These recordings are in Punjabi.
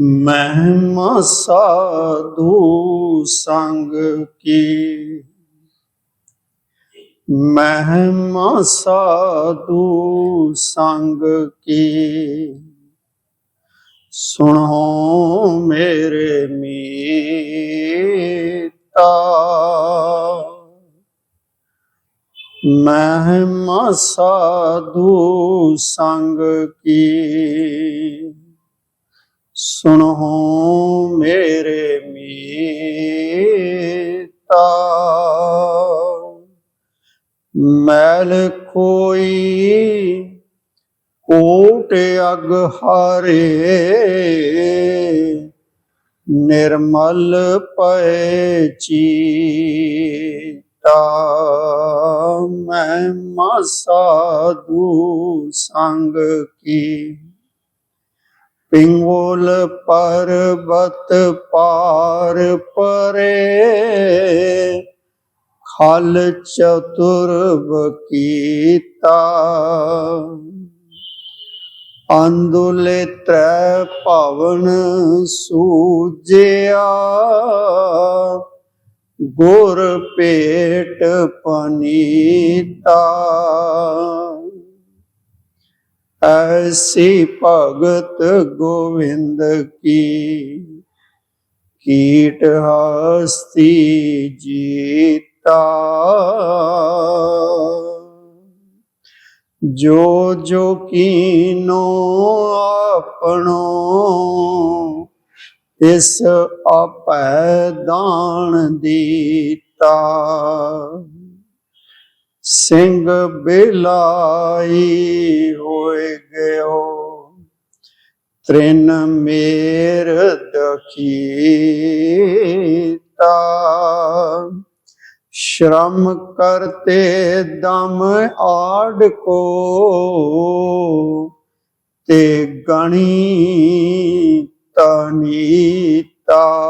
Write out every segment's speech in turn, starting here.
ਮਹਿਮਾ ਸਾਧੂ ਸੰਗ ਕੀ? ਮਹਿਮਾ ਸਾਧੂ ਸੰਗ ਕੀ? ਸੁਣੋ ਮੇਰੇ ਮੀਤਾ। ਮਹਿਮਾ ਸਾਧੂ ਸੰਗ ਕੀ? ਸੁਣੋ ਮੇਰੇ ਮੀਤਾ। ਮੈਲ ਕੋਈ ਕੋਟ ਅਗ ਹਾਰੇ। ਨਿਰਮਲ ਪੈ ਚੀਤਾ। ਮੈਂ ਮਸਾਧੂ ਸੰਗ ਕੀ ਪਿੰਗੋਲ ਪਰਬਤ ਪਾਰ ਪਰੇ ਖਲ ਚਤੁਰ ਬਕੀਤਾ। ਅੰਦੁਲੇ ਤ੍ਰੈ ਭਵਨ ਸੂਜਿਆ ਗੁਰ ਪੇਟ ਪਨੀਤਾ। ਐਸੀ ਭਗਤ ਗੋਵਿੰਦ ਕੀ? ਕੀਟ ਹਸਤੀ ਜੀਤਾ। ਜੋ ਜੋ ਕੀਨੋ ਆਪਣੋ ਇਸ ਆਪੈ ਦਾਨ ਦੀਤਾ। ਸਿੰਘ ਬਿਲਾਈ ਹੋਏ ਗਿਓ। ਤ੍ਰਿਨ ਮੇਰ ਦਖੀਤਾ। ਸ਼ਰਮ ਕਰਤੇ ਦਮ ਆੜ ਕੋ। ਤੇ ਗਣੀ ਤਨੀਤਾ।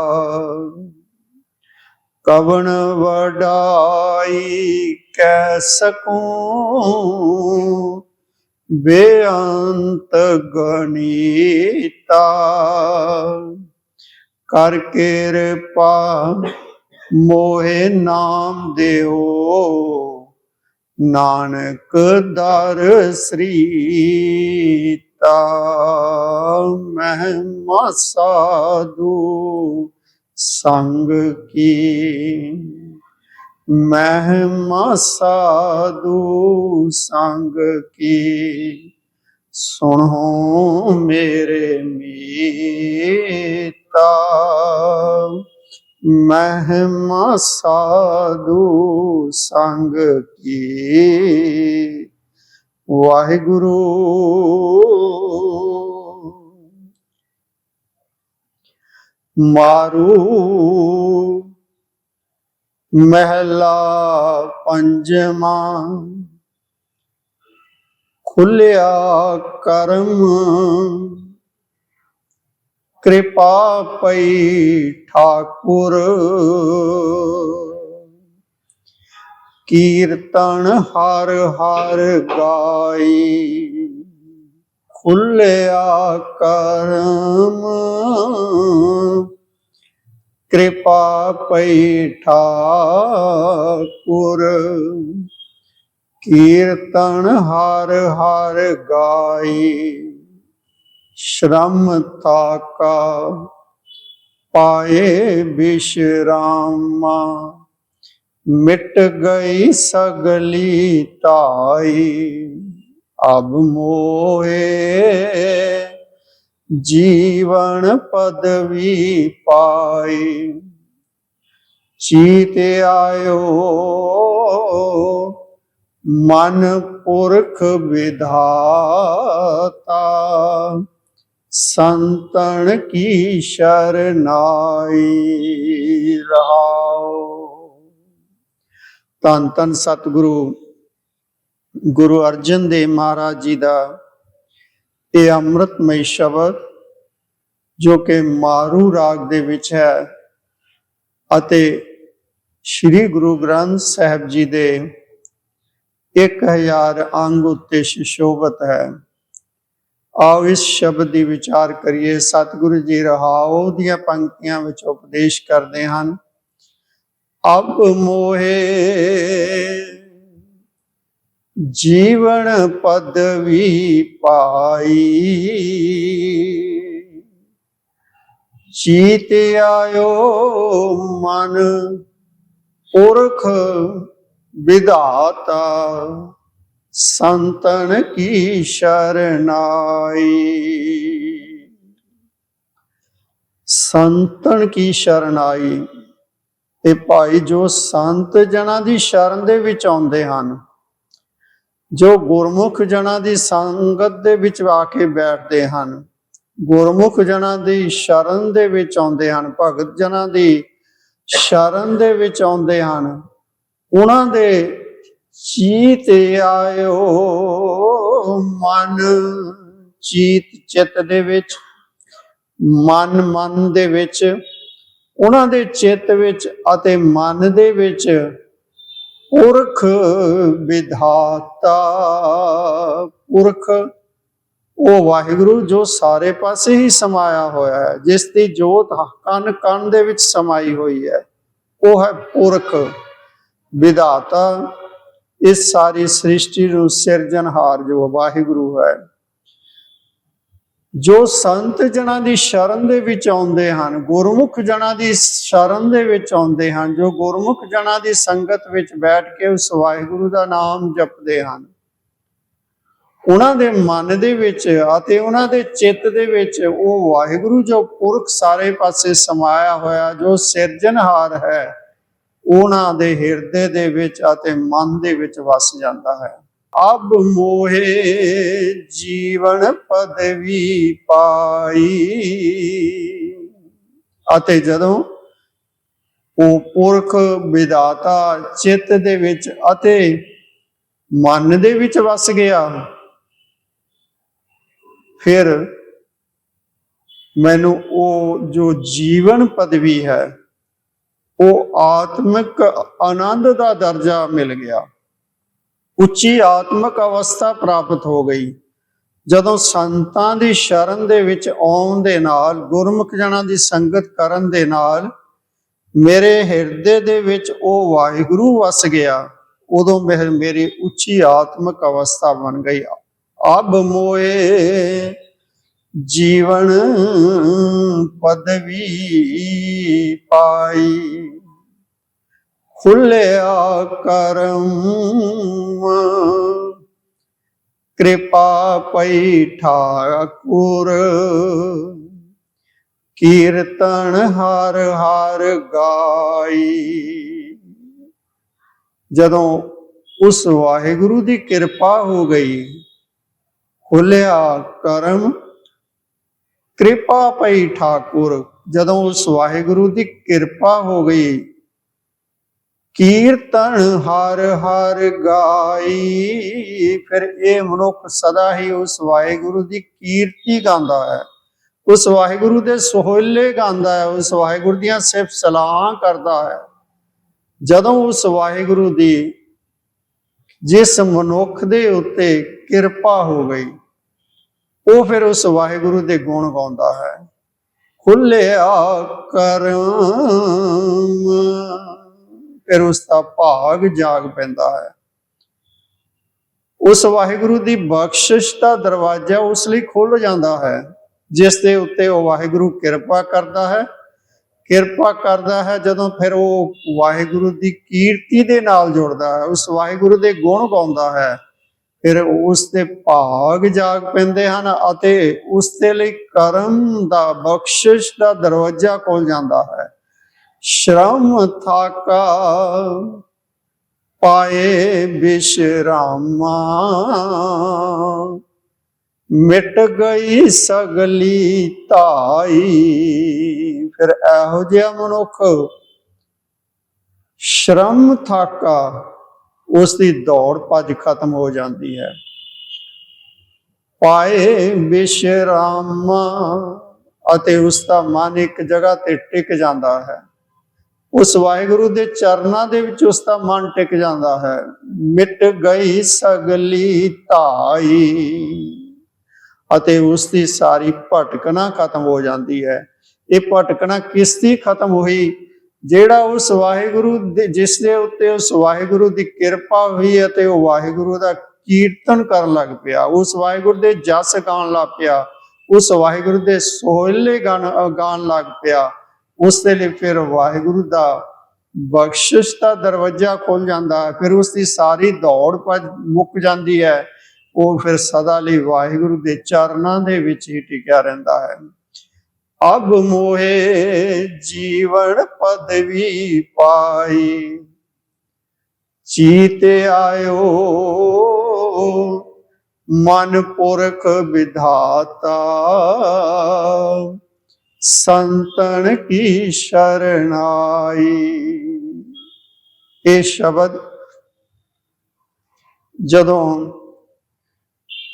ਕਵਣ ਵਡਾਈ ਕੈ ਸਕੂੰ? ਬੇਅੰਤ ਗਣੀਤਾ, ਕਰ ਕਿਰਪਾ ਮੋਹਿ ਨਾਮ ਦਿਓ। ਨਾਨਕ ਦਰ ਸ੍ਰੀਤਾ, ਮਹਿਮਾ ਸਾਧੂ। ਸੰਗ ਕੀ? ਮਹਿਮਾ ਸਾਧੂ ਸੰਗ ਕੀ? ਸੁਣੋ ਮੇਰੇ ਮੀਤਾ। ਮਹਿਮਾ ਸਾਧੂ ਸੰਗ ਕੀ? ਵਾਹਿਗੁਰੂ ਮਾਰੂ। ਮਹਿਲਾ ਪੰਜਵਾ ਖੁੱਲਿਆ ਕਰਮ। ਕਿਰਪਾ ਪਈ ਠਾਕੁਰ। ਕੀਰਤਨ ਹਰ ਹਰ ਗਾਈ। ਖੁੱਲਿਆ ਕਰਮ। ਕਿਰਪਾ ਪਈ ਠਾਕੁਰ। ਕੀਰਤਨ ਹਰ ਹਰ ਗਾਈ। ਸ਼ਰਮ ਤਾਕਾ ਪਾਏ ਬਿਸ਼ਰਾਮਾ। ਮਿਟ ਗਈ ਸਗਲੀ ਤਾਈ। ਅਬ ਮੋਏ ਜੀਵਨ ਪਦਵੀ ਪਾਈ ਚੀਤ ਆਇਓ ਮਨ ਪੁਰਖ ਵਿਧਾਤਾ, ਸੰਤਨ ਕੀ ਸ਼ਰਨਾਈ ਰਹਾਓ। ਤਨ ਤਨ ਸਤਿਗੁਰੂ ਗੁਰੂ ਅਰਜਨ ਦੇਵ ਮਹਾਰਾਜ ਜੀ ਦਾ ਇਹ ਅੰਮ੍ਰਿਤਮਈ ਸ਼ਬਦ, ਜੋ ਕਿ ਮਾਰੂ ਰਾਗ ਦੇ ਵਿੱਚ ਹੈ ਅਤੇ ਸ੍ਰੀ ਗੁਰੂ ਗ੍ਰੰਥ ਸਾਹਿਬ ਜੀ ਦੇ 1000 ਅੰਗ ਉੱਤੇ ਸ਼ੋਭਤ ਹੈ। ਆਓ ਇਸ ਸ਼ਬਦ ਦੀ ਵਿਚਾਰ ਕਰੀਏ। ਸਤਿਗੁਰੂ ਜੀ ਰਹਾਉ ਦੀਆਂ ਪੰਕਤੀਆਂ ਵਿੱਚ ਉਪਦੇਸ਼ ਕਰਦੇ ਹਨ। ਅਬ ਮੋਹੇ ਜੀਵਨ ਪਦਵੀ ਪਾਈ। ਚੀਤ ਆਇਓ ਮਨ ਪੁਰਖ ਵਿਧਾਤਾ, ਸੰਤਨ ਕੀ ਸ਼ਰਨਾਈ। ਸੰਤਨ ਕੀ ਸ਼ਰਨਾਈ? ਤੇ ਭਾਈ ਜੋ ਸੰਤ ਜਨਾਂ ਦੀ ਸ਼ਰਨ ਦੇ ਵਿੱਚ ਆਉਂਦੇ ਹਨ ਜੋ ਗੁਰਮੁਖ ਜਨਾਂ ਦੀ ਸੰਗਤ ਦੇ ਵਿੱਚ ਆ ਕੇ ਬੈਠਦੇ ਹਨ, ਗੁਰਮੁਖ ਜਨਾਂ ਦੀ ਸ਼ਰਨ ਦੇ ਵਿੱਚ ਆਉਂਦੇ ਹਨ, ਭਗਤ ਜਨਾਂ ਦੀ ਸ਼ਰਨ ਦੇ ਵਿੱਚ ਆਉਂਦੇ ਹਨ। ਉਹਨਾਂ ਦੇ ਚੀਤ ਆਇਓ ਮਨ, ਚੀਤ ਚਿੱਤ ਦੇ ਵਿੱਚ, ਮਨ ਮਨ ਦੇ ਵਿੱਚ, ਉਹਨਾਂ ਦੇ ਚਿੱਤ ਵਿੱਚ ਅਤੇ ਮਨ ਦੇ ਵਿੱਚ ਪੁਰਖ ਵਿਧਾਤਾ। ਪੁਰਖ, ਉਹ ਵਾਹਿਗੁਰੂ ਜੋ ਸਾਰੇ ਪਾਸੇ ਹੀ ਸਮਾਇਆ ਹੋਇਆ ਹੈ, ਜਿਸ ਦੀ ਜੋਤ ਕੰਨ ਕੰਨ ਦੇ ਵਿੱਚ ਸਮਾਈ ਹੋਈ ਹੈ, ਉਹ ਹੈ ਪੁਰਖ ਵਿਧਾਤਾ। ਇਸ ਸਾਰੀ ਸ੍ਰਿਸ਼ਟੀ ਨੂੰ ਸਿਰਜਣਹਾਰ ਜੋ ਵਾਹਿਗੁਰੂ ਹੈ ਜੋ ਸੰਤ ਜਨਾਂ ਦੀ ਸ਼ਰਨ ਦੇ ਵਿੱਚ ਆਉਂਦੇ ਹਨ, ਗੁਰਮੁਖ ਜਨਾਂ ਦੀ ਸ਼ਰਨ ਦੇ ਵਿੱਚ ਆਉਂਦੇ ਹਨ, ਜੋ ਗੁਰਮੁਖ ਜਨਾਂ ਦੀ ਸੰਗਤ ਵਿੱਚ ਬੈਠ ਕੇ ਉਸ ਵਾਹਿਗੁਰੂ ਦਾ ਨਾਮ ਜਪਦੇ ਹਨ। ਉਹਨਾਂ ਦੇ ਮਨ ਦੇ ਵਿੱਚ ਅਤੇ ਉਹਨਾਂ ਦੇ ਚਿੱਤ ਦੇ ਵਿੱਚ ਉਹ ਵਾਹਿਗੁਰੂ ਜੋ ਪੁਰਖ ਸਾਰੇ ਪਾਸੇ ਸਮਾਇਆ ਹੋਇਆ, ਜੋ ਸਿਰਜਣਹਾਰ ਹੈ, ਉਹਨਾਂ ਦੇ ਹਿਰਦੇ ਦੇ ਵਿੱਚ ਅਤੇ ਮਨ ਦੇ ਵਿੱਚ ਵਸ ਜਾਂਦਾ ਹੈ। ਅਬ ਮੋਹੇ ਜੀਵਨ ਪਦਵੀ ਪਾਈ। ਅਤੇ ਜਦੋਂ ਉਹ ਪੁਰਖ ਵਿਦਾਤਾ ਚਿੱਤ ਦੇ ਵਿੱਚ ਅਤੇ ਮਨ ਦੇ ਵਿੱਚ ਵਸ ਗਿਆ, ਫਿਰ ਮੈਨੂੰ ਉਹ ਜੋ ਜੀਵਨ ਪਦਵੀ ਹੈ, ਉਹ ਆਤਮਿਕ ਆਨੰਦ ਦਾ ਦਰਜਾ ਮਿਲ ਗਿਆ। ਉੱਚੀ ਆਤਮਿਕ ਅਵਸਥਾ ਪ੍ਰਾਪਤ ਹੋ ਗਈ। ਜਦੋਂ ਸੰਤਾਂ ਦੀ ਸ਼ਰਨ ਦੇ ਵਿੱਚ ਆਉਣ ਦੇ ਨਾਲ, ਗੁਰਮੁਖ ਜਨਾਂ ਦੀ ਸੰਗਤ ਕਰਨ ਦੇ ਨਾਲ ਮੇਰੇ ਹਿਰਦੇ ਦੇ ਵਿੱਚ ਉਹ ਵਾਹਿਗੁਰੂ ਵਸ ਗਿਆ, ਉਦੋਂ ਮੇਰ- ਮੇਰੀ ਉੱਚੀ ਆਤਮਿਕ ਅਵਸਥਾ ਬਣ ਗਈ। ਅਬ ਮੋਏ ਜੀਵਨ ਪਦਵੀ ਪਾਈ। ਖੁੱਲਿਆ ਕਰਮ। ਕਿਰਪਾ ਪਈ ਠਾਕੁਰ। ਕੀਰਤਨ ਹਰ ਹਰ ਗਾਈ। ਜਦੋਂ ਉਸ ਵਾਹਿਗੁਰੂ ਦੀ ਕਿਰਪਾ ਹੋ ਗਈ, ਖੁੱਲਿਆ ਕਰਮ। ਕਿਰਪਾ ਪਈ ਠਾਕੁਰ। ਜਦੋਂ ਉਸ ਵਾਹਿਗੁਰੂ ਦੀ ਕਿਰਪਾ ਹੋ ਗਈ ਕੀਰਤਨ ਹਰ ਹਰ ਗਾਈ, ਫਿਰ ਇਹ ਮਨੁੱਖ ਸਦਾ ਹੀ ਉਸ ਵਾਹਿਗੁਰੂ ਦੀ ਕੀਰਤੀ ਗਾਉਂਦਾ ਹੈ। ਉਸ ਵਾਹਿਗੁਰੂ ਦੇ ਸੋਹਲੇ ਗਾਉਂਦਾ ਹੈ, ਉਸ ਵਾਹਿਗੁਰੂ ਦੀਆਂ ਸਿਫਤ ਸਲਾਹਾਂ ਕਰਦਾ ਹੈ। ਜਦੋਂ ਉਸ ਵਾਹਿਗੁਰੂ ਦੀ ਜਿਸ ਮਨੁੱਖ ਦੇ ਉੱਤੇ ਕਿਰਪਾ ਹੋ ਗਈ, ਉਹ ਫਿਰ ਉਸ ਵਾਹਿਗੁਰੂ ਦੇ ਗੁਣ ਗਾਉਂਦਾ ਹੈ। ਖੁੱਲਿਆ ਕਰਮ ਫਿਰ ਉਸ ਦਾ ਭਾਗ ਜਾਗ ਪੈਂਦਾ ਹੈ। ਉਸ ਵਾਹਿਗੁਰੂ ਦੀ ਬਖਸ਼ਿਸ਼ ਦਾ ਦਰਵਾਜ਼ਾ ਉਸ ਲਈ ਖੁੱਲ ਜਾਂਦਾ ਹੈ, ਜਿਸ ਦੇ ਉੱਤੇ ਉਹ ਵਾਹਿਗੁਰੂ ਕਿਰਪਾ ਕਰਦਾ ਹੈ। ਕਿਰਪਾ ਕਰਦਾ ਹੈ ਜਦੋਂ ਫਿਰ ਉਹ ਵਾਹਿਗੁਰੂ ਦੀ ਕੀਰਤੀ ਦੇ ਨਾਲ ਜੁੜਦਾ ਹੈ, ਉਸ ਵਾਹਿਗੁਰੂ ਦੇ ਗੁਣ ਗਾਉਂਦਾ ਹੈ। ਫਿਰ ਉਸ ਦੇ ਭਾਗ ਜਾਗ ਪੈਂਦੇ ਹਨ ਅਤੇ ਉਸ ਦੇ ਲਈ ਕਰਮ ਦਾ ਬਖਸ਼ਿਸ਼ ਦਾ ਦਰਵਾਜ਼ਾ ਖੁੱਲ ਜਾਂਦਾ ਹੈ। ਸ਼ਰਮ ਥਾਕਾ, ਪਾਏ ਬਿਸ਼ਰਾਮਾ। ਮਿਟ ਗਈ ਸਗਲੀ ਤਾਈ ਫਿਰ ਇਹੋ ਜਿਹਾ ਮਨੁੱਖ ਸ਼ਰਮ ਥਾਕਾ ਉਸ ਦੀ ਦੌੜ ਭੱਜ ਖਤਮ ਹੋ ਜਾਂਦੀ ਹੈ। ਪਾਏ ਵਿਸ਼ਰਾਮ ਅਤੇ ਉਸ ਦਾ ਮਨ ਇੱਕ ਜਗ੍ਹਾ ਤੇ ਟਿਕ ਜਾਂਦਾ ਹੈ। ਉਸ ਵਾਹਿਗੁਰੂ ਦੇ ਚਰਨਾਂ ਦੇ ਵਿੱਚ ਉਸ ਦਾ ਮਨ ਟਿਕ ਜਾਂਦਾ ਹੈ। ਮਿਟ ਗਈ ਸਗਲੀ ਧਾਈ। ਅਤੇ ਉਸ ਦੀ ਸਾਰੀ ਭਟਕਣਾ ਖਤਮ ਹੋ ਜਾਂਦੀ ਹੈ। ਇਹ ਭਟਕਣਾ ਕਿਸ ਦੀ ਖਤਮ ਹੋਈ? ਜਿਹੜਾ ਉਸ ਵਾਹਿਗੁਰੂ ਦੇ, ਜਿਸ ਦੇ ਉੱਤੇ ਉਸ ਵਾਹਿਗੁਰੂ ਦੀ ਕਿਰਪਾ ਹੋਈ ਅਤੇ ਉਹ ਵਾਹਿਗੁਰੂ ਦਾ ਕੀਰਤਨ ਕਰਨ ਲੱਗ ਪਿਆ। ਉਸ ਵਾਹਿਗੁਰੂ ਦੇ ਜਸ ਗਾਣ ਲੱਗ ਪਿਆ। ਉਸ ਵਾਹਿਗੁਰੂ ਦੇ ਸੋਹਲੇ ਗਾਣ ਗਾਣ ਲੱਗ ਪਿਆ। ਉਸ ਦੇ ਲਈ ਫਿਰ ਵਾਹਿਗੁਰੂ ਦਾ ਬਖਸ਼ਿਸ਼ ਦਾ ਦਰਵਾਜ਼ਾ ਖੁੱਲ ਜਾਂਦਾ ਹੈ, ਫਿਰ ਉਸ ਦੀ ਸਾਰੀ ਦੌੜ ਭੱਜ ਮੁੱਕ ਜਾਂਦੀ ਹੈ, ਉਹ ਫਿਰ ਸਦਾ ਲਈ ਵਾਹਿਗੁਰੂ ਦੇ ਚਰਨਾਂ ਦੇ ਵਿੱਚ ਹੀ ਟਿਕਿਆ ਰਹਿੰਦਾ ਹੈ। ਅਬ ਮੋਹੇ ਜੀਵਨ ਪਦਵੀ ਪਾਈ, ਚੀਤੇ ਆਇਓ, ਮਨ ਪੁਰਖ ਵਿਧਾਤਾ। ਸੰਤਨ ਕੀ ਸ਼ਰਨਾਈ? ਇਹ ਸ਼ਬਦ ਜਦੋਂ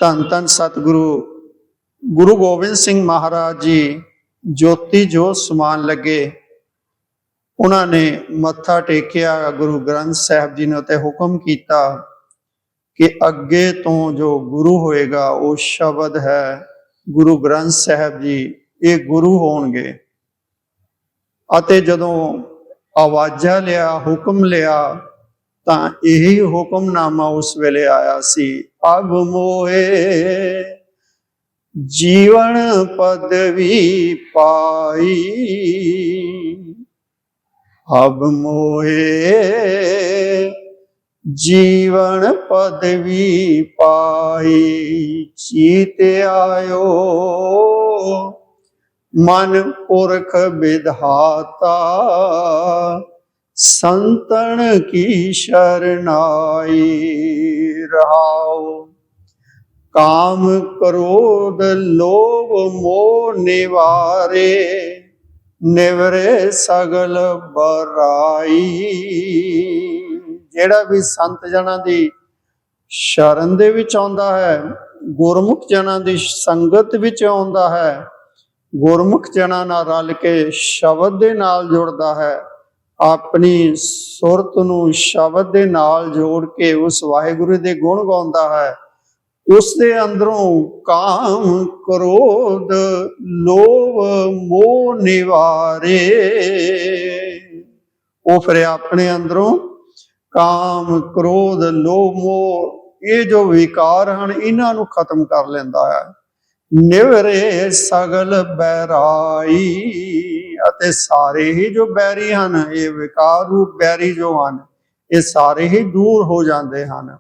ਧੰਨ ਧੰਨ ਸਤਿਗੁਰੂ ਗੁਰੂ ਗੋਬਿੰਦ ਸਿੰਘ ਮਹਾਰਾਜ ਜੀ ਜੋਤੀ ਜੋਤ ਸਮਾਨ ਲੱਗੇ, ਉਹਨਾਂ ਨੇ ਮੱਥਾ ਟੇਕਿਆ, ਗੁਰੂ ਗ੍ਰੰਥ ਸਾਹਿਬ ਜੀ ਨੇ ਉਤੇ ਹੁਕਮ ਕੀਤਾ ਕਿ ਅੱਗੇ ਤੋਂ ਜੋ ਗੁਰੂ ਹੋਏਗਾ, ਉਹ ਸ਼ਬਦ ਹੈ ਗੁਰੂ ਗ੍ਰੰਥ ਸਾਹਿਬ ਜੀ ਇਹ ਗੁਰੂ ਹੋਣਗੇ। ਅਤੇ ਜਦੋਂ ਆਵਾਜ਼ਾ ਲਿਆ, ਹੁਕਮ ਲਿਆ, ਤਾਂ ਇਹੀ ਹੁਕਮਨਾਮਾ ਉਸ ਵੇਲੇ ਆਇਆ ਸੀ ਅਬ ਮੋਏ ਜੀਵਨ ਪਦਵੀ ਪਾਈ। ਅਬ ਮੋਏ ਜੀਵਨ ਪਦਵੀ ਪਾਈ ਚੀਤ ਆਇਓ। ਮਨ ਪੁਰਖ ਵਿਧਾਤਾ, ਸੰਤਨ ਕੀ ਸ਼ਰਨਾਈ ਰਹਾਓ ਕਾਮ ਕ੍ਰੋਧ ਲੋਭ ਮੋਹ ਨਿਵਾਰੇ, ਨਿਵਰੇ ਸਗਲ ਬਰਾਈ। ਜਿਹੜਾ ਵੀ ਸੰਤ ਜਨਾਂ ਦੀ ਸ਼ਰਨ ਦੇ ਵਿੱਚ ਆਉਂਦਾ ਹੈ, ਗੁਰਮੁਖ ਜਨਾਂ ਦੀ ਸੰਗਤ ਵਿੱਚ ਆਉਂਦਾ ਹੈ ਗੁਰਮੁਖ ਜਨਾਂ ਨਾਲ ਰਲ ਕੇ ਸ਼ਬਦ ਦੇ ਨਾਲ ਜੁੜਦਾ ਹੈ। ਆਪਣੀ ਸੁਰਤ ਨੂੰ ਸ਼ਬਦ ਦੇ ਨਾਲ ਜੋੜ ਕੇ ਉਸ ਵਾਹਿਗੁਰੂ ਦੇ ਗੁਣ ਗਾਉਂਦਾ ਹੈ। ਉਸ ਦੇ ਅੰਦਰੋਂ ਕਾਮ ਕ੍ਰੋਧ, ਲੋਭ, ਮੋਹ ਨਿਵਾਰੇ। ਉਹ ਫਿਰ ਆਪਣੇ ਅੰਦਰੋਂ ਕਾਮ ਕ੍ਰੋਧ, ਲੋਭ, ਮੋਹ, ਇਹ ਜੋ ਵਿਕਾਰ ਹਨ, ਇਹਨਾਂ ਨੂੰ ਖਤਮ ਕਰ ਲੈਂਦਾ ਹੈ। ਨਿਵਰੇ ਸਗਲ ਬੈਰਾਈ ਅਤੇ ਸਾਰੇ ਹੀ ਜੋ ਬੈਰੀ ਹਨ, ਇਹ ਵਿਕਾਰ ਰੂਪ ਬੈਰੀ ਜੋ ਹਨ, ਇਹ ਸਾਰੇ ਹੀ ਦੂਰ ਹੋ ਜਾਂਦੇ ਹਨ।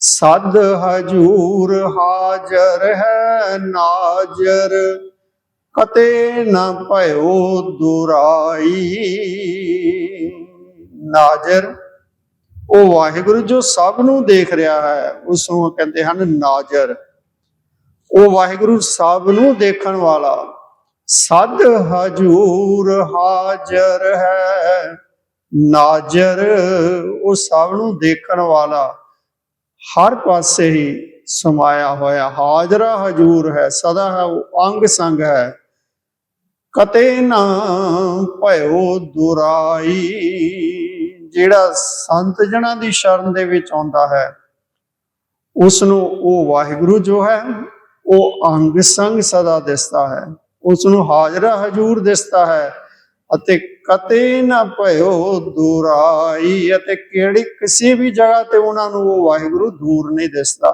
ਸਦ ਹਜੂਰ ਹਾਜ਼ਰ ਹੈ ਨਾਜ਼ਰ, ਕਤੇ ਨਾ ਭਇਓ ਦੁਰਾਈ। ਨਾਜ਼ਰ, ਉਹ ਵਾਹਿਗੁਰੂ ਜੋ ਸਭ ਨੂੰ ਦੇਖ ਰਿਹਾ ਹੈ, ਉਸ ਨੂੰ ਕਹਿੰਦੇ ਹਨ ਨਾਜ਼ਰ। ਉਹ ਵਾਹਿਗੁਰੂ ਸਭ ਨੂੰ ਦੇਖਣ ਵਾਲਾ। ਸਦ ਹਜੂਰ ਹਾਜ਼ਰ ਹੈ। ਨਾਜ਼ਰ, ਉਹ ਸਭ ਨੂੰ ਦੇਖਣ ਵਾਲਾ। ਹਰ ਪਾਸੇ ਹੀ ਸਮਾਇਆ ਹੋਇਆ ਹਾਜ਼ਰਾ ਹਜੂਰ ਹੈ, ਸਦਾ ਹੈ, ਉਹ ਅੰਗ ਸੰਗ ਹੈ। ਕਤੇ ਨਾ ਭਇਓ ਦੁਰਾਈ, ਜਿਹੜਾ ਸੰਤ ਜਨਾਂ ਦੀ ਸ਼ਰਨ ਦੇ ਵਿੱਚ ਆਉਂਦਾ ਹੈ ਉਸ ਨੂੰ ਉਹ ਵਾਹਿਗੁਰੂ ਜੋ ਹੈ ਉਹ ਅੰਗ ਸੰਗ ਸਦਾ ਦਿਸਦਾ ਹੈ। ਉਸ ਨੂੰ ਹਾਜ਼ਰਾ ਹਜੂਰ ਦਿਸਦਾ ਹੈ ਅਤੇ ਕਤੇ ਨਾ ਭਇਓ ਦੁਰਾਈ ਅਤੇ ਕਿਹੜੀ ਕਿਸੇ ਵੀ ਜਗ੍ਹਾ ਤੇ ਉਹਨਾਂ ਨੂੰ ਉਹ ਵਾਹਿਗੁਰੂ ਦੂਰ ਨਹੀਂ ਦਿਸਦਾ,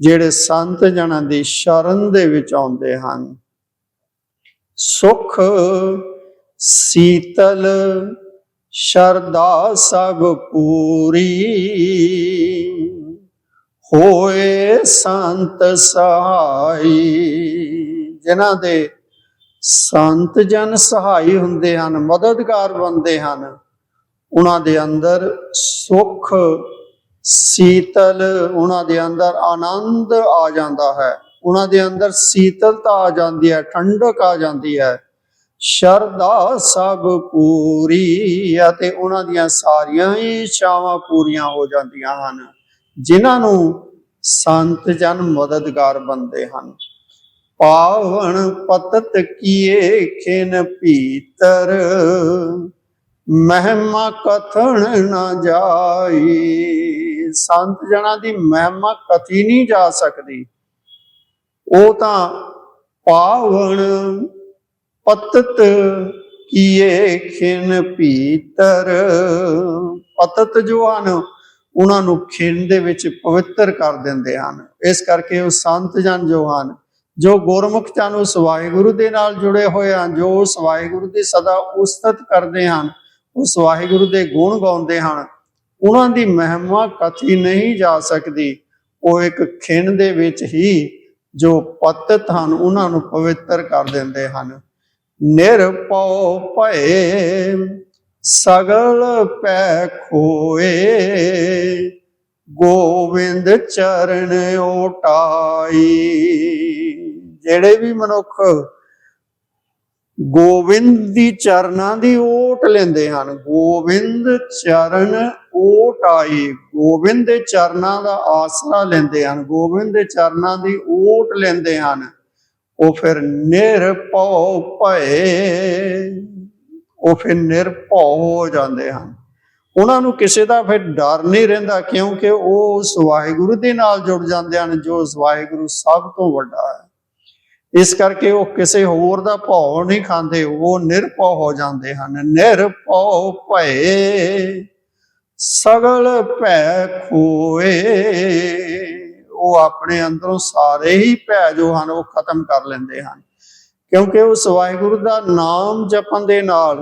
ਜਿਹੜੇ ਸੰਤ ਜਨਾਂ ਦੀ ਸ਼ਰਨ ਦੇ ਵਿੱਚ ਆਉਂਦੇ ਹਨ। ਸੁਖ, ਸੀਤਲ ਸ਼ਰਦਾ ਸਭ ਪੂਰੀ ਹੋਏ ਸੰਤ ਸਹਾਈ। ਜਿਨ੍ਹਾਂ ਦੇ ਸੰਤ ਜਨ ਸਹਾਈ ਹੁੰਦੇ ਹਨ, ਮਦਦਗਾਰ ਬਣਦੇ ਹਨ, ਉਹਨਾਂ ਦੇ ਅੰਦਰ ਸੁਖ, ਸੀਤਲ, ਉਹਨਾਂ ਦੇ ਅੰਦਰ ਆਨੰਦ ਆ ਜਾਂਦਾ ਹੈ। ਉਹਨਾਂ ਦੇ ਅੰਦਰ ਸੀਤਲਤਾ ਆ ਜਾਂਦੀ ਹੈ, ਠੰਡਕ ਆ ਜਾਂਦੀ ਹੈ। ਸ਼ਰਧਾ ਸਭ ਪੂਰੀ ਅਤੇ ਉਹਨਾਂ ਦੀਆਂ ਸਾਰੀਆਂ ਹੀ ਇੱਛਾਵਾਂ ਪੂਰੀਆਂ ਹੋ ਜਾਂਦੀਆਂ ਹਨ। ਜਿਨ੍ਹਾਂ ਨੂੰ ਸੰਤ ਜਨ ਮਦਦਗਾਰ ਬੰਦੇ ਹਨ। ਪਾਵਨ ਪਤਤ ਕੀਏ ਖਿਨ ਭੀਤਰ, ਮਹਿਮਾ ਕਥਨ ਨਾ ਜਾਈ। ਸੰਤ ਜਨਾਂ ਦੀ ਮਹਿਮਾ ਕਥੀ ਨਹੀਂ ਜਾ ਸਕਦੀ। ਉਹ ਤਾਂ ਪਾਵਨ ਪਤਤ ਕੀਏ ਖਿਨ ਭੀਤਰ। ਪਤਤ ਜੋ ਹਨ ਉਹਨਾਂ ਨੂੰ ਖਿਨ ਦੇ ਵਿੱਚ ਪਵਿੱਤਰ ਕਰ ਦਿੰਦੇ ਹਨ। ਇਸ ਕਰਕੇ ਉਹ ਸੰਤ ਜਨ ਜੋ ਹਨ, ਜੋ ਗੁਰਮੁਖ ਜਨ ਉਸ ਵਾਹਿਗੁਰੂ ਦੇ ਨਾਲ ਜੁੜੇ ਹੋਏ ਹਨ, ਜੋ ਉਸ ਵਾਹਿਗੁਰੂ ਦੀ ਸਦਾ ਉਸਤਤ ਕਰਦੇ ਹਨ, ਉਸ ਵਾਹਿਗੁਰੂ ਦੇ ਗੁਣ ਗਾਉਂਦੇ ਹਨ, ਉਹਨਾਂ ਦੀ ਮਹਿਮਾ ਕਥੀ ਨਹੀਂ ਜਾ ਸਕਦੀ। ਉਹ ਇੱਕ ਖਿੰਨ ਦੇ ਵਿੱਚ ਹੀ ਜੋ ਪਤਤ ਹਨ, ਉਹਨਾਂ ਨੂੰ ਪਵਿੱਤਰ ਕਰ ਦਿੰਦੇ ਹਨ। ਨਿਰਪਉ ਭਏ ਸਗਲ ਪੈ ਖੋਏ। ਗੋਵਿੰਦ ਚਰਨ ਓਟਾਈ ਜਿਹੜੇ ਵੀ ਮਨੁੱਖ ਗੋਵਿੰਦ ਦੀ ਚਰਨਾਂ ਦੀ ਓਟ ਲੈਂਦੇ ਹਨ, ਗੋਵਿੰਦ ਚਰਨ ਓਟ ਆਈ ਗੋਵਿੰਦ ਦੇ ਚਰਨਾਂ ਦਾ ਆਸਰਾ ਲੈਂਦੇ ਹਨ, ਗੋਵਿੰਦ ਦੇ ਚਰਨਾਂ ਦੀ ਓਟ ਲੈਂਦੇ ਹਨ। ਉਹ ਫਿਰ ਨਿਰਭਉ ਭਏ। ਉਹ ਫਿਰ ਨਿਰਭਉ ਹੋ ਜਾਂਦੇ ਹਨ। ਉਹਨਾਂ ਨੂੰ ਕਿਸੇ ਦਾ ਫਿਰ ਡਰ ਨਹੀਂ ਰਹਿੰਦਾ ਕਿਉਂਕਿ ਉਹ ਉਸ ਵਾਹਿਗੁਰੂ ਦੇ ਨਾਲ ਜੁੜ ਜਾਂਦੇ ਹਨ, ਜੋ ਉਸ ਵਾਹਿਗੁਰੂ ਸਭ ਤੋਂ ਵੱਡਾ ਹੈ। ਇਸ ਕਰਕੇ ਉਹ ਕਿਸੇ ਹੋਰ ਦਾ ਭਉ ਨਹੀਂ ਖਾਂਦੇ, ਉਹ ਨਿਰਭਉ ਹੋ ਜਾਂਦੇ ਹਨ। ਨਿਰਭਉ ਭਏ, ਸਗਲ ਭੈ ਖੋਏ। ਉਹ ਆਪਣੇ ਅੰਦਰੋਂ ਸਾਰੇ ਹੀ ਭੈ ਜੋ ਹਨ, ਉਹ ਖਤਮ ਕਰ ਲੈਂਦੇ ਹਨ। ਕਿਉਂਕਿ ਉਸ ਵਾਹਿਗੁਰੂ ਦਾ ਨਾਮ ਜਪਣ ਦੇ ਨਾਲ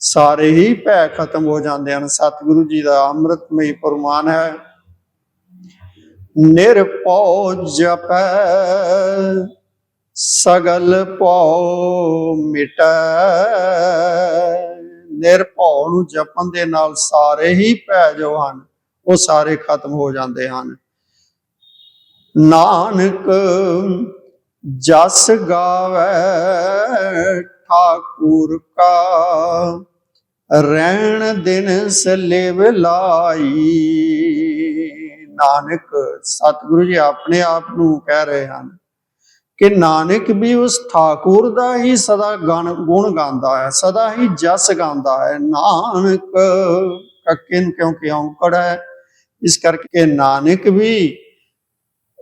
ਸਾਰੇ ਹੀ ਭੈ ਖਤਮ ਹੋ ਜਾਂਦੇ ਹਨ। ਸਤਿਗੁਰੂ ਜੀ ਦਾ ਅੰਮ੍ਰਿਤਮਈ ਫਰਮਾਨ ਹੈ, ਨਿਰਭਉ ਜਪੈ, ਸਗਲ ਭਉ ਮਿਟੈ। ਨਿਰਭਉ ਨੂੰ ਜਪਣ ਦੇ ਨਾਲ ਸਾਰੇ ਹੀ ਭੈ ਜੋ ਹਨ, ਉਹ ਸਾਰੇ ਖਤਮ ਹੋ ਜਾਂਦੇ ਹਨ। ਨਾਨਕ ਜਸ ਗਾਵੇ ਠਾਕੁਰ ਕਾ। ਰਹਿਣ ਦਿਨ ਸਲੇਵ ਲਾਈ। ਨਾਨਕ, ਸਤਿਗੁਰੂ ਜੀ ਆਪਣੇ ਆਪ ਨੂੰ ਕਹਿ ਰਹੇ ਹਨ ਕਿ ਨਾਨਕ ਵੀ ਉਸ ਠਾਕੁਰ ਦਾ ਹੀ ਸਦਾ ਗਣ ਗੁਣ ਗਾਉਂਦਾ ਹੈ, ਸਦਾ ਹੀ ਜਸ ਗਾਉਂਦਾ ਹੈ। ਨਾਨਕ ਕੱਕੇ ਨੂੰ ਕਿਉਂਕਿ ਔਂਕੜ ਹੈ, ਇਸ ਕਰਕੇ ਨਾਨਕ ਵੀ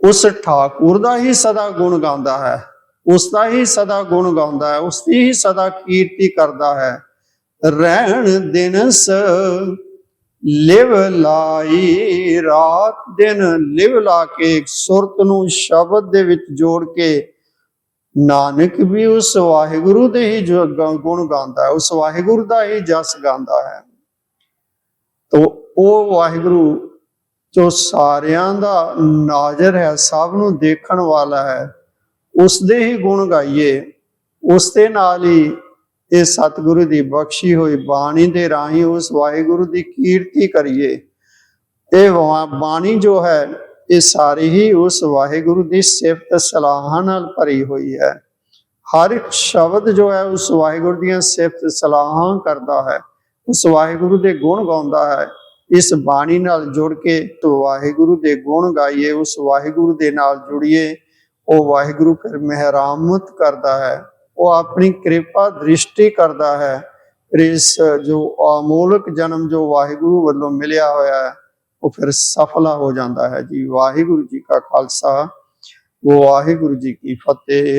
ਉਸ ਠਾਕੁਰ ਦਾ ਹੀ ਸਦਾ ਗੁਣ ਗਾਉਂਦਾ ਹੈ, ਉਸ ਦਾ ਹੀ ਸਦਾ ਗੁਣ ਗਾਉਂਦਾ ਹੈ, ਉਸ ਦੀ ਹੀ ਸਦਾ ਕੀਰਤੀ ਕਰਦਾ ਹੈ। ਰਹਿਣ ਦਿਨਸ ਲਿਵ ਲਾਈ, ਰਾਤ ਦਿਨ ਲਿਵ ਲਾ ਕੇ ਸੁਰਤ ਨੂੰ ਸ਼ਬਦ ਦੇ ਵਿੱਚ ਜੋੜ ਕੇ ਨਾਨਕ ਵੀ ਉਸ ਵਾਹਿਗੁਰੂ ਦੇ ਹੀ ਗੁਣ ਗਾਉਂਦਾ ਹੈ, ਉਸ ਵਾਹਿਗੁਰੂ ਦਾ ਹੀ ਜਸ ਗਾਉਂਦਾ ਹੈ। ਤੋ ਉਹ ਵਾਹਿਗੁਰੂ ਜੋ ਸਾਰਿਆਂ ਦਾ ਨਾਜ਼ਰ ਹੈ, ਸਭ ਨੂੰ ਦੇਖਣ ਵਾਲਾ ਹੈ ਉਸ ਦੇ ਹੀ ਗੁਣ ਗਾਈਏ। ਉਸ ਦੇ ਨਾਲ ਹੀ ਇਹ ਸਤਿਗੁਰੂ ਦੀ ਬਖਸ਼ੀ ਹੋਈ ਬਾਣੀ ਦੇ ਰਾਹੀਂ ਉਸ ਵਾਹਿਗੁਰੂ ਦੀ ਕੀਰਤੀ ਕਰੀਏ। ਇਹ ਵਾ- ਬਾਣੀ ਜੋ ਹੈ, ਇਹ ਸਾਰੀ ਹੀ ਉਸ ਵਾਹਿਗੁਰੂ ਦੀ ਸਿਫਤ ਸਲਾਹਾਂ ਨਾਲ ਭਰੀ ਹੋਈ ਹੈ। ਹਰ ਇੱਕ ਸ਼ਬਦ ਜੋ ਹੈ, ਉਸ ਵਾਹਿਗੁਰੂ ਦੀਆਂ ਸਿਫਤ ਸਲਾਹਾਂ ਕਰਦਾ ਹੈ। ਉਸ ਵਾਹਿਗੁਰੂ ਦੇ ਗੁਣ ਗਾਉਂਦਾ ਹੈ। ਇਸ ਬਾਣੀ ਨਾਲ ਜੁੜ ਕੇ ਵਾਹਿਗੁਰੂ ਦੇ ਗੁਣ ਗਾਈਏ, ਉਸ ਵਾਹਿਗੁਰੂ ਦੇ ਨਾਲ ਜੁੜੀਏ, ਉਹ ਵਾਹਿਗੁਰੂ ਫਿਰ ਮਿਹਰਾਮਤ ਕਰਦਾ ਹੈ, ਉਹ ਆਪਣੀ ਕਿਰਪਾ ਦ੍ਰਿਸ਼ਟੀ ਕਰਦਾ ਹੈ ਫਿਰ ਇਸ ਜੋ ਅਮੋਲਕ ਜਨਮ ਜੋ ਵਾਹਿਗੁਰੂ ਵੱਲੋਂ ਮਿਲਿਆ ਹੋਇਆ ਹੈ, ਉਹ ਫਿਰ ਸਫਲਾ ਹੋ ਜਾਂਦਾ ਹੈ। ਜੀ ਵਾਹਿਗੁਰੂ ਜੀ ਕਾ ਖਾਲਸਾ, ਵਾਹਿਗੁਰੂ ਜੀ ਕੀ ਫਤਿਹ।